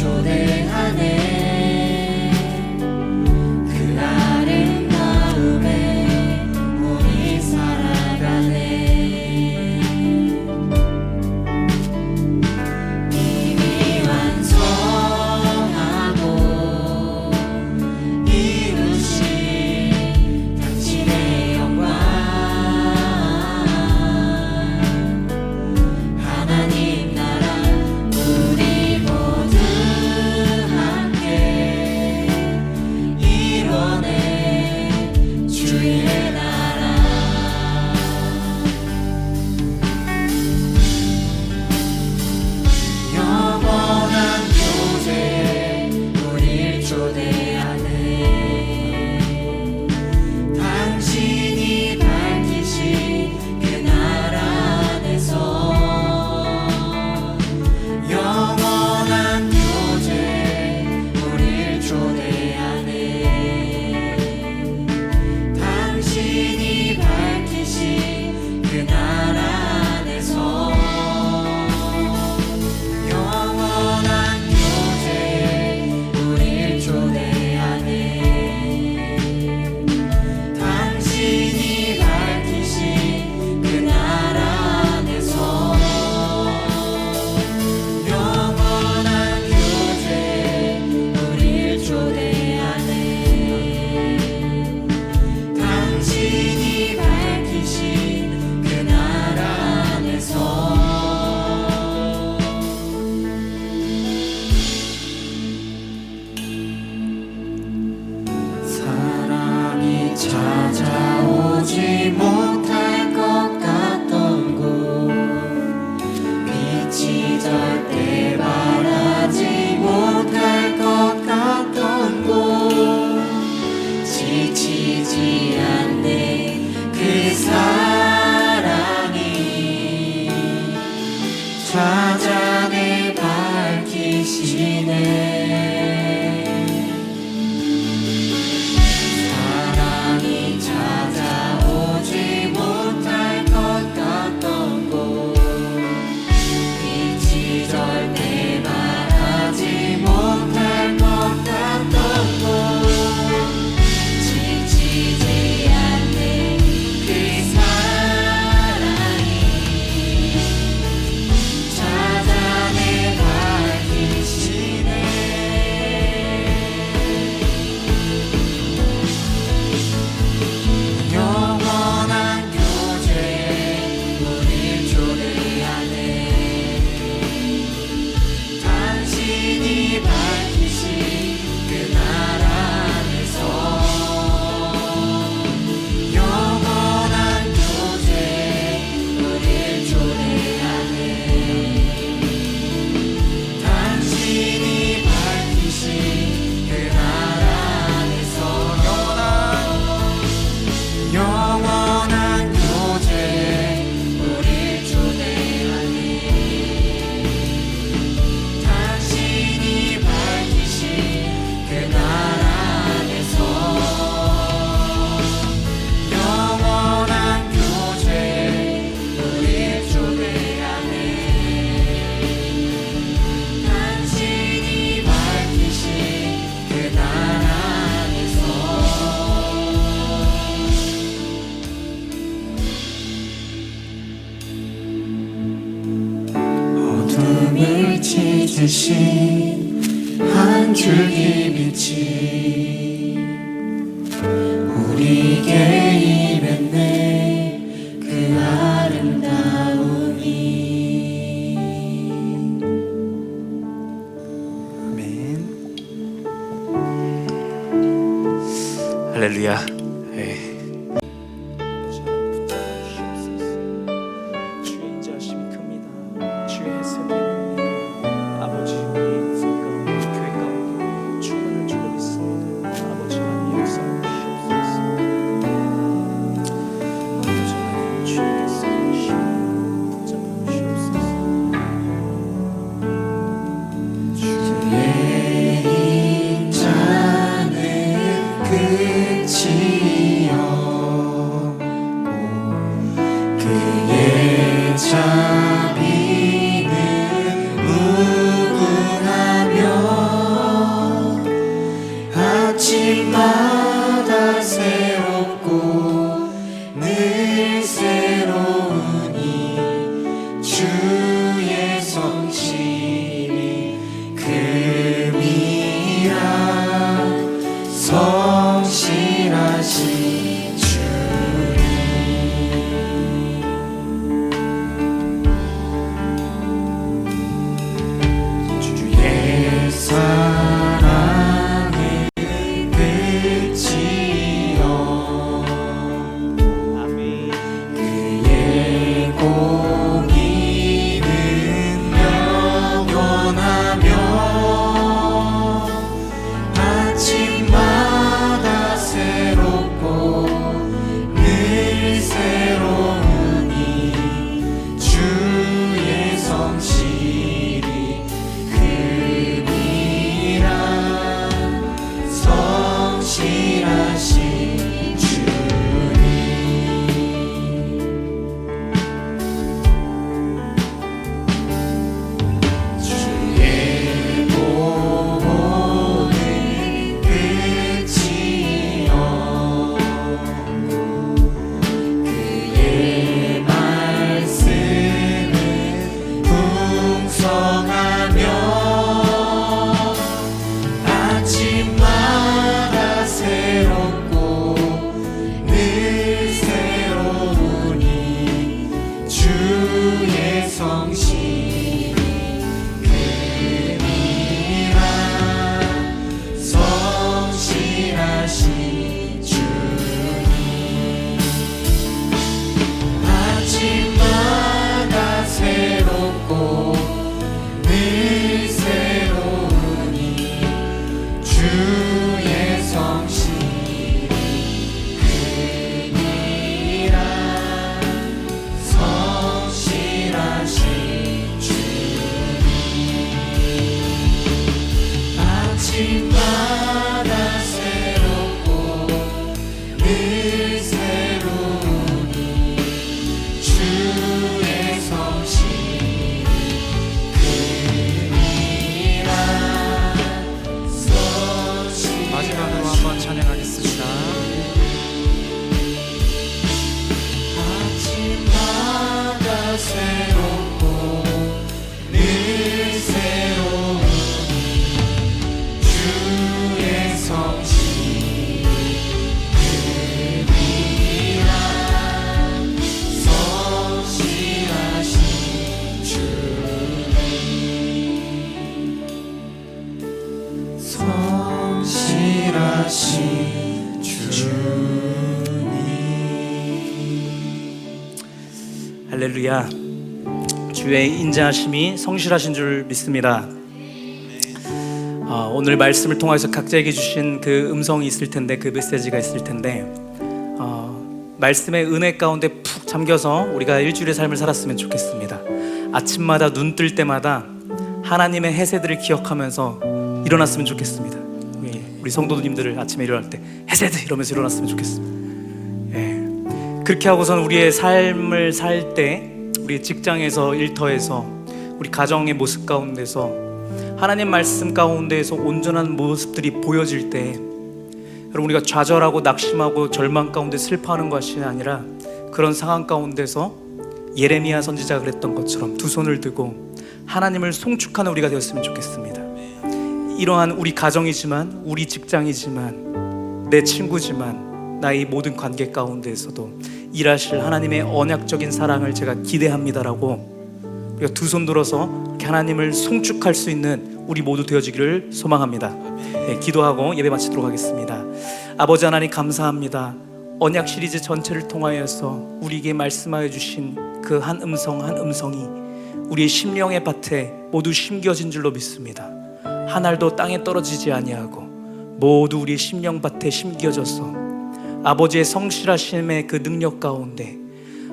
hecho de 주신 한 줄기 빛이 우리에게 그 늘 할렐루야. 주의 인자하심이 성실하신 줄 믿습니다. 아, 오늘 말씀을 통해서 각자에게 주신 그 음성이 있을 텐데 그 메시지가 있을 텐데 어, 말씀의 은혜 가운데 푹 잠겨서 우리가 일주일의 삶을 살았으면 좋겠습니다. 아침마다 눈 뜰 때마다 하나님의 해세들을 기억하면서 일어났으면 좋겠습니다. 우리, 우리 성도님들을 아침에 일어날 때 해세드 이러면서 일어났으면 좋겠습니다. 예. 그렇게 하고선 우리의 삶을 살 때 우리 직장에서 일터에서 우리 가정의 모습 가운데서 하나님 말씀 가운데에서 온전한 모습들이 보여질 때 여러분 우리가 좌절하고 낙심하고 절망 가운데 슬퍼하는 것이 아니라 그런 상황 가운데서 예레미야 선지자가 그랬던 것처럼 두 손을 들고 하나님을 송축하는 우리가 되었으면 좋겠습니다. 이러한 우리 가정이지만 우리 직장이지만 내 친구지만 나의 모든 관계 가운데에서도 일하실 하나님의 언약적인 사랑을 제가 기대합니다라고 우리가 두 손 들어서 하나님을 송축할 수 있는 우리 모두 되어지기를 소망합니다. 네, 기도하고 예배 마치도록 하겠습니다. 아버지 하나님 감사합니다. 언약 시리즈 전체를 통하여서 우리에게 말씀하여 주신 그 한 음성 한 음성이 우리의 심령의 밭에 모두 심겨진 줄로 믿습니다. 한 알도 땅에 떨어지지 아니하고 모두 우리의 심령 밭에 심겨져서 아버지의 성실하심의 그 능력 가운데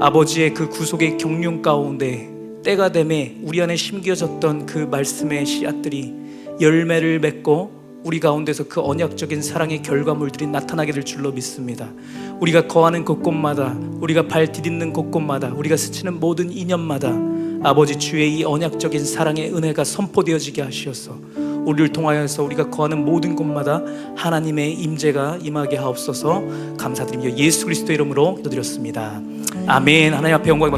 아버지의 그 구속의 경륜 가운데 때가 됨에 우리 안에 심겨졌던 그 말씀의 씨앗들이 열매를 맺고 우리 가운데서 그 언약적인 사랑의 결과물들이 나타나게 될 줄로 믿습니다. 우리가 거하는 곳곳마다 우리가 발 디딛는 곳곳마다 우리가 스치는 모든 인연마다 아버지 주의 이 언약적인 사랑의 은혜가 선포되어지게 하시어서 우리를 통하여서 우리가 거하는 모든 곳마다 하나님의 임재가 임하게 하옵소서 감사드리며 예수 그리스도 이름으로 기도드렸습니다. 아멘. 하나님 앞에 박수